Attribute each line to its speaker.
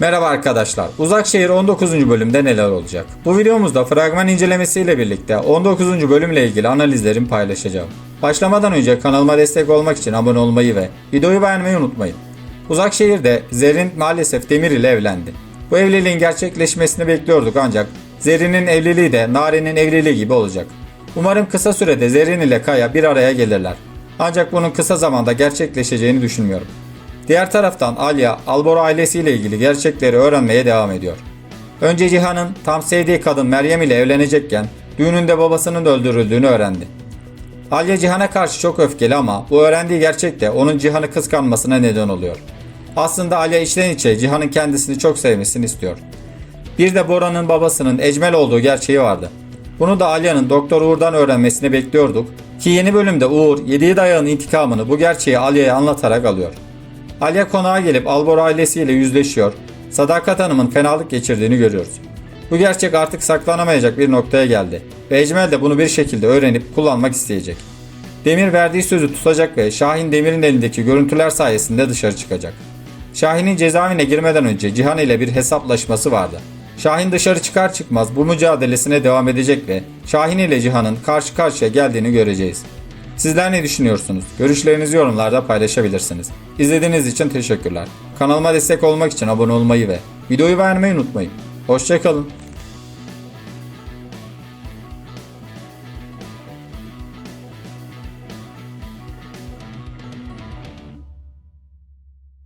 Speaker 1: Merhaba arkadaşlar. Uzak Şehir 19. bölümde neler olacak? Bu videomuzda fragman incelemesiyle birlikte 19. bölümle ilgili analizlerimi paylaşacağım. Başlamadan önce kanalıma destek olmak için abone olmayı ve videoyu beğenmeyi unutmayın. Uzak Şehir'de Zerrin maalesef Demir ile evlendi. Bu evliliğin gerçekleşmesini bekliyorduk ancak Zerrin'in evliliği de Nare'nin evliliği gibi olacak. Umarım kısa sürede Zerrin ile Kaya bir araya gelirler. Ancak bunun kısa zamanda gerçekleşeceğini düşünmüyorum. Diğer taraftan Alya, Albora ailesiyle ilgili gerçekleri öğrenmeye devam ediyor. Önce Cihan'ın tam sevdiği kadın Meryem ile evlenecekken düğününde babasının öldürüldüğünü öğrendi. Alya Cihan'a karşı çok öfkeli ama bu öğrendiği gerçek de onun Cihan'ı kıskanmasına neden oluyor. Aslında Alya içten içe Cihan'ın kendisini çok sevmesini istiyor. Bir de Bora'nın babasının Ecmel olduğu gerçeği vardı. Bunu da Alya'nın Doktor Uğur'dan öğrenmesini bekliyorduk ki yeni bölümde Uğur yediği dayağın intikamını bu gerçeği Alya'ya anlatarak alıyor. Alya konağa gelip Albora ailesiyle yüzleşiyor. Sadakat Hanım'ın fenalık geçirdiğini görüyoruz. Bu gerçek artık saklanamayacak bir noktaya geldi ve Ecmel de bunu bir şekilde öğrenip kullanmak isteyecek. Demir verdiği sözü tutacak ve Şahin Demir'in elindeki görüntüler sayesinde dışarı çıkacak. Şahin'in cezaevine girmeden önce Cihan ile bir hesaplaşması vardı. Şahin dışarı çıkar çıkmaz bu mücadelesine devam edecek ve Şahin ile Cihan'ın karşı karşıya geldiğini göreceğiz. Sizler ne düşünüyorsunuz? Görüşlerinizi yorumlarda paylaşabilirsiniz. İzlediğiniz için teşekkürler. Kanalıma destek olmak için abone olmayı ve videoyu beğenmeyi unutmayın. Hoşçakalın.